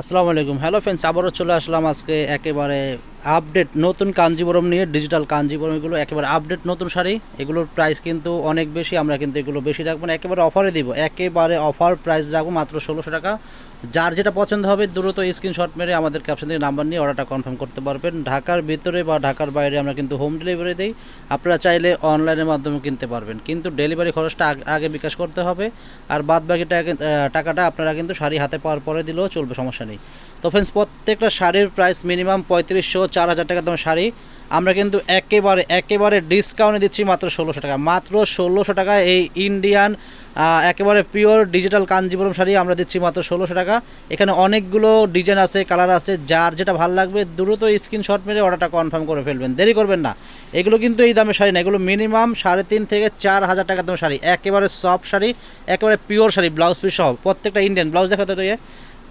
আসসালামু আলাইকুম। Hello friends আবারও চলে আসলাম আজকে একেবারে আপডেট নতুন কাঞ্জিবরম নিয়ে ডিজিটাল কাঞ্জিবরম, এগুলো একেবারে আপডেট নতুন শাড়ি। এগুলোর প্রাইস কিন্তু অনেক বেশি, আমরা কিন্তু এগুলো বেশি রাখব না, একেবারে অফারে দিব। একেবারে অফার প্রাইস রাখব মাত্র ষোলোশো টাকা। যার যেটা পছন্দ হবে দ্রুত স্ক্রিনশট মেরে আমাদের ক্যাপশন থেকে নাম্বার নিয়ে অর্ডারটা কনফার্ম করতে পারবেন। ঢাকার ভিতরে বা ঢাকার বাইরে আমরা কিন্তু হোম ডেলিভারি দিই। আপনারা চাইলে অনলাইনের মাধ্যমে কিনতে পারবেন। কিন্তু ডেলিভারি খরচটা আগে বিকাশ করতে হবে। আর বাদ বাকি টাকাটা আপনারা কিন্তু শাড়ি হাতে পাওয়ার পরে দিলেও চলবে, সমস্যা নেই। তো ফ্রেন্ডস প্রত্যেকটা শাড়ির প্রাইস মিনিমাম পঁয়ত্রিশশো, চার হাজার টাকা দাম শাড়ি। আমরা কিন্তু একেবারে একেবারে ডিসকাউন্টে দিচ্ছি মাত্র ষোলোশো টাকা। মাত্র ষোলোশো টাকা এই ইন্ডিয়ান একেবারে পিওর ডিজিটাল কাঞ্জিপুরম শাড়ি আমরা দিচ্ছি মাত্র ষোলোশো টাকা। এখানে অনেকগুলো ডিজাইন আছে কালার আছে, যার যেটা ভালো লাগবে দ্রুত স্ক্রিনশট মেরে অর্ডারটা কনফার্ম করে ফেলবেন। দেরি করবেন না। এগুলো কিন্তু এই দামে শাড়ি না, এগুলো মিনিমাম সাড়ে তিন থেকে চার হাজার টাকার দামের শাড়ি। একেবারে সফট শাড়ি, একেবারে পিওর শাড়ি ব্লাউজ পিস সহ। প্রত্যেকটা ইন্ডিয়ান ব্লাউজ দেখাতে তো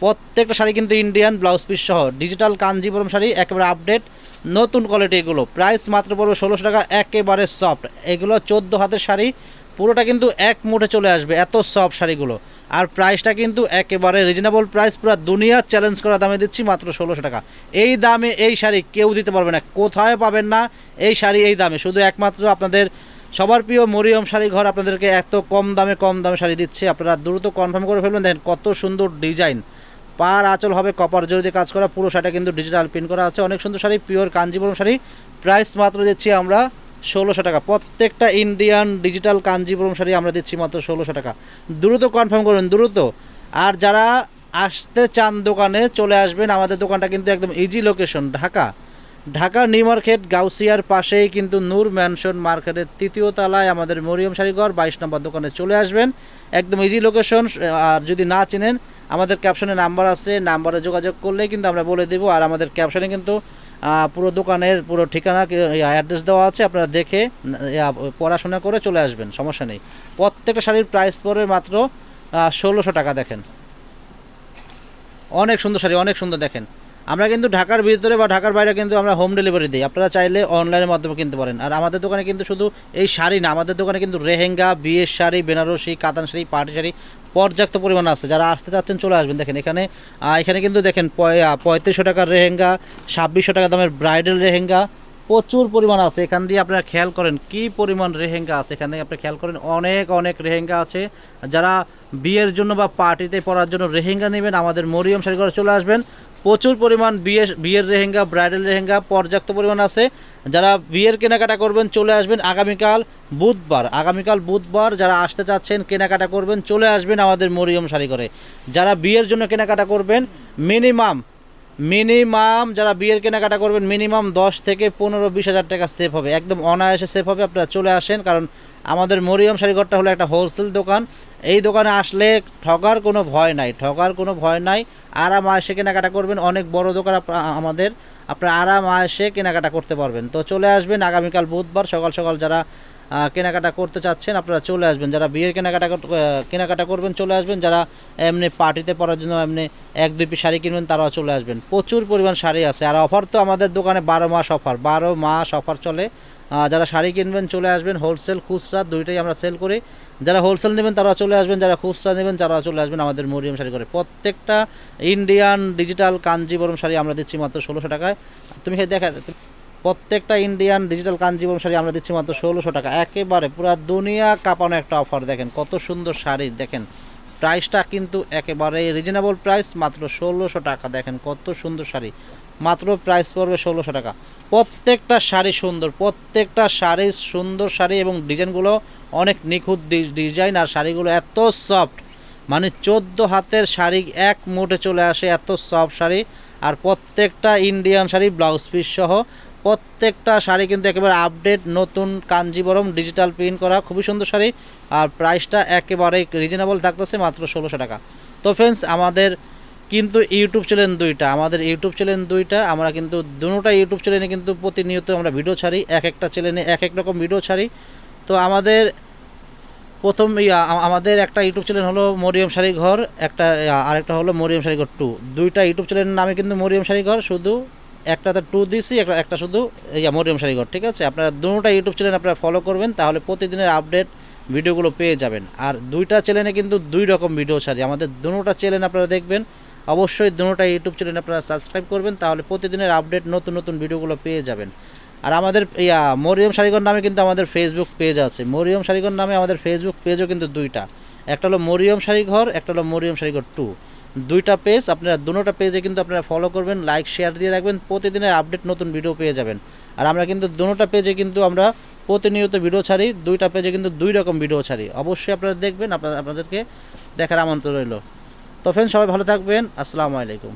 প্রত্যেকটা শাড়ি কিন্তু ইন্ডিয়ান ব্লাউজ পিস সহ। ডিজিটাল কাঞ্জিপুরম শাড়ি, একেবারে আপডেট নতুন কোয়ালিটি এগুলো। প্রাইস মাত্র পড়বে ষোলোশো টাকা, একেবারে সফট এগুলো চোদ্দ হাতের শাড়ি, পুরোটা কিন্তু এক মুঠে চলে আসবে, এত সফট শাড়িগুলো। আর প্রাইসটা কিন্তু একেবারে রিজনেবল প্রাইস পুরো দুনিয়া চ্যালেঞ্জ করা দামে দিচ্ছি মাত্র ষোলোশো টাকা। এই দামে এই শাড়ি কেউ দিতে পারবে না, কোথায় পাবেন না এই শাড়ি এই দামে। শুধু একমাত্র আপনাদের সবার প্রিয় মরিয়ম শাড়ি ঘর আপনাদেরকে এত কম দামে কম দামে শাড়ি দিচ্ছে। আপনারা দ্রুত কনফার্ম করে ফেলবেন, দেখেন কত সুন্দর ডিজাইন পার আঁচল হবে কপার জরিতে কাজ করা, পুরো শাড়িটা কিন্তু ডিজিটাল প্রিন্ট করা আছে। অনেক সুন্দর শাড়ি পিওর কাঞ্জিপুরম শাড়ি। প্রাইস মাত্র দিচ্ছি আমরা ষোলোশো টাকা। প্রত্যেকটা ইন্ডিয়ান ডিজিটাল কাঞ্জিপুরম শাড়ি আমরা দিচ্ছি মাত্র ষোলোশো টাকা। দ্রুত কনফার্ম করুন, দ্রুত। আর যারা আসতে চান দোকানে, চলে আসবেন। আমাদের দোকানটা কিন্তু একদম easy location Dhaka. Dhaka new market, গাউসিয়ার পাশেই কিন্তু নূর ম্যানশন মার্কেটের তৃতীয় তলায় আমাদের মরিয়ম শাড়িঘর বাইশ নম্বর দোকানে চলে আসবেন। একদম ইজি লোকেশন আর যদি না চিনেন, আমাদের ক্যাপশনে নাম্বার আছে নাম্বারে যোগাযোগ করলেই কিন্তু আমরা বলে দেবো। আর আমাদের ক্যাপশনে কিন্তু পুরো দোকানের পুরো ঠিকানা অ্যাড্রেস দেওয়া আছে। আপনারা দেখে পড়াশোনা করে চলে আসবেন, সমস্যা নেই। প্রত্যেকটা শাড়ির প্রাইস পড়বে মাত্র ষোলোশো টাকা দেখেন। অনেক সুন্দর শাড়ি, অনেক সুন্দর দেখেন। আমরা কিন্তু ঢাকার ভিতরে বা ঢাকার বাইরে কিন্তু আমরা হোম ডেলিভারি দিই। আপনারা চাইলে অনলাইনের মাধ্যমে কিনতে পারেন। আর আমাদের দোকানে কিন্তু শুধু এই শাড়ি না, আমাদের দোকানে কিন্তু রেহেঙ্গা বিয়ের শাড়ি, বেনারসি, কাতান শাড়ি, পাটি শাড়ি পর্যাপ্ত পরিমাণ আছে। যারা আসতে চাচ্ছেন, চলে আসবেন। দেখেন এখানে এখানে কিন্তু দেখেন পঁয়ত্রিশশো টাকার রেহেঙ্গা ছাব্বিশশো টাকা দামের ব্রাইডাল রেহেঙ্গা প্রচুর পরিমাণ আছে। এখান দিয়ে আপনারা খেয়াল করেন কি পরিমাণ রেহেঙ্গা আছে। এখান থেকে আপনি খেয়াল করেন অনেক অনেক রেহেঙ্গা আছে। যারা বিয়ের জন্য বা পার্টিতে পরার জন্য রেহেঙ্গা নেবেন, আমাদের মরিয়ম শাড়ি ঘরে চলে আসবেন। প্রচুর পরিমাণ বিয়ে বিয়ের রেহেঙ্গা ব্রাইডাল রেহেঙ্গা পর্যাপ্ত পরিমাণ আছে। যারা বিয়ের কেনাকাটা করবেন, চলে আসবেন আগামীকাল বুধবার। আগামীকাল বুধবার যারা আসতে চাচ্ছেন, কেনাকাটা করবেন, চলে আসবেন আমাদের মরিয়ম শাড়ি করে যারা বিয়ের জন্য কেনাকাটা করবেন মিনিমাম মিনিমাম যারা বিয়ের কেনাকাটা করবেন মিনিমাম দশ থেকে পনেরো, বিশ হাজার টাকা সেভ হবে। একদম অনায়াসে সেভ হবে, আপনারা চলে আসেন, কারণ আমাদের মরিয়ম শাড়িঘরটা হলো একটা হোলসেল দোকান। এই দোকানে আসলে ঠকার কোনো ভয় নাই ঠকার কোনো ভয় নাই। আরাম এসে কেনাকাটা করবেন, অনেক বড় দোকান আমাদের। আপনারা আরাম এসে কেনাকাটা করতে পারবেন। তো চলে আসবেন আগামীকাল বুধবার, সকাল সকাল যারা কেনাকাটা করতে চাচ্ছেন, আপনারা চলে আসবেন। যারা বিয়ের কেনাকাটা কেনাকাটা করবেন, চলে আসবেন। যারা এমনি পার্টিতে পরার জন্য এমনি এক, দুই পিস শাড়ি কিনবেন, তারাও চলে আসবেন। প্রচুর পরিমাণ শাড়ি আছে। আর অফার তো আমাদের দোকানে বারো মাস অফার বারো মাস অফার চলে। যারা শাড়ি কিনবেন, চলে আসবেন। হোলসেল খুচরা দুইটাই আমরা সেল করি। যারা হোলসেল নেবেন তারা চলে আসবেন। যারা খুচরা নেবেন তারা চলে আসবেন আমাদের মরিয়ম শাড়ি করে প্রত্যেকটা ইন্ডিয়ান ডিজিটাল কাঞ্জিবরম শাড়ি আমরা দিচ্ছি মাত্র ষোলোশো টাকায়। তুমি দেখা প্রত্যেকটা ইন্ডিয়ান ডিজিটাল কাঞ্জিবরম শাড়ি আমরা দিচ্ছি মাত্র ষোলোশো টাকা। একেবারে পুরো দুনিয়া কাঁপানো একটা অফার দেখেন কত সুন্দর শাড়ি, দেখেন। প্রাইসটা কিন্তু একেবারে রিজনেবল প্রাইস মাত্র ষোলোশো টাকা, দেখেন কত সুন্দর শাড়ি। মাত্র প্রাইস পড়বে ষোলোশো টাকা। প্রত্যেকটা শাড়ি সুন্দর, প্রত্যেকটা শাড়ি সুন্দর শাড়ি এবং ডিজাইনগুলো অনেক নিখুঁত ডিজাইন আর শাড়িগুলো এত সফট মানে চোদ্দ হাতের শাড়ি এক মুঠে চলে আসে এত সফট শাড়ি, আর প্রত্যেকটা ইন্ডিয়ান শাড়ি ব্লাউজ পিস সহ প্রত্যেকটা শাড়ি কিন্তু একেবারে আপডেট নতুন কাঞ্জিবরম ডিজিটাল প্রিন্ট করা, খুবই সুন্দর শাড়ি। আর প্রাইসটা একেবারে রিজনেবল থাকতেছে মাত্র ষোলোশো টাকা। তো ফ্রেন্ডস আমাদের কিন্তু ইউটিউব চ্যানেল দুইটা, আমাদের ইউটিউব চ্যানেল দুইটা, আমরা কিন্তু দুটোটা ইউটিউব চ্যানেলে কিন্তু প্রতিনিয়ত আমরা ভিডিও ছাড়ি, এক একটা চ্যানেলে এক এক রকম ভিডিও ছাড়ি। তো আমাদের প্রথম আমাদের একটা ইউটিউব চ্যানেল হলো মরিয়ম শাড়ি ঘর, একটা আরেকটা হলো মরিয়ম শাড়ি ঘর টু দুইটা ইউটিউব চ্যানেলের নামে কিন্তু মরিয়ম শাড়ি ঘর, শুধু একটাতে টু দিছি, একটা একটা শুধু, ইয়া, মরিয়ম শাড়ি ঠিক আছে? আপনারা দুটোটা ইউটিউব চ্যানেল আপনারা ফলো করবেন, তাহলে প্রতিদিনের আপডেট ভিডিওগুলো পেয়ে যাবেন। আর দুইটা চ্যানেলে কিন্তু দুই রকম ভিডিও ছাড়ি। আমাদের দুটোটা চ্যানেল আপনারা দেখবেন, অবশ্যই দুটোটা ইউটিউব চ্যানেল আপনারা সাবস্ক্রাইব করবেন, তাহলে প্রতিদিনের আপডেট নতুন নতুন ভিডিওগুলো পেয়ে যাবেন। আর আমাদের, ইয়া, মরিয়ম শাড়িগর নামে কিন্তু আমাদের ফেসবুক পেজ আছে। মরিয়ম শাড়িগর নামে আমাদের ফেসবুক পেজও কিন্তু দুইটা। একটা হলো মরিয়ম শাড়িঘর একটা হলো মরিয়ম শাড়িঘর টু দুইটা পেজ আপনারা দুটা পেজে কিন্তু আপনারা ফলো করবেন লাইক শেয়ার দিয়ে রাখবেন, প্রতিদিনের আপডেট নতুন ভিডিও পেয়ে যাবেন। আর আমরা কিন্তু দুটা পেজে কিন্তু আমরা প্রতিনিয়ত ভিডিও ছাড়ি, দুইটা পেজে কিন্তু দুই রকম ভিডিও ছাড়ি। অবশ্যই আপনারা দেখবেন আপনাদেরকে দেখার আমন্ত্রণ রইল। তো ফ্রেন্ড সবাই ভালো থাকবেন, আসসালামু আলাইকুম।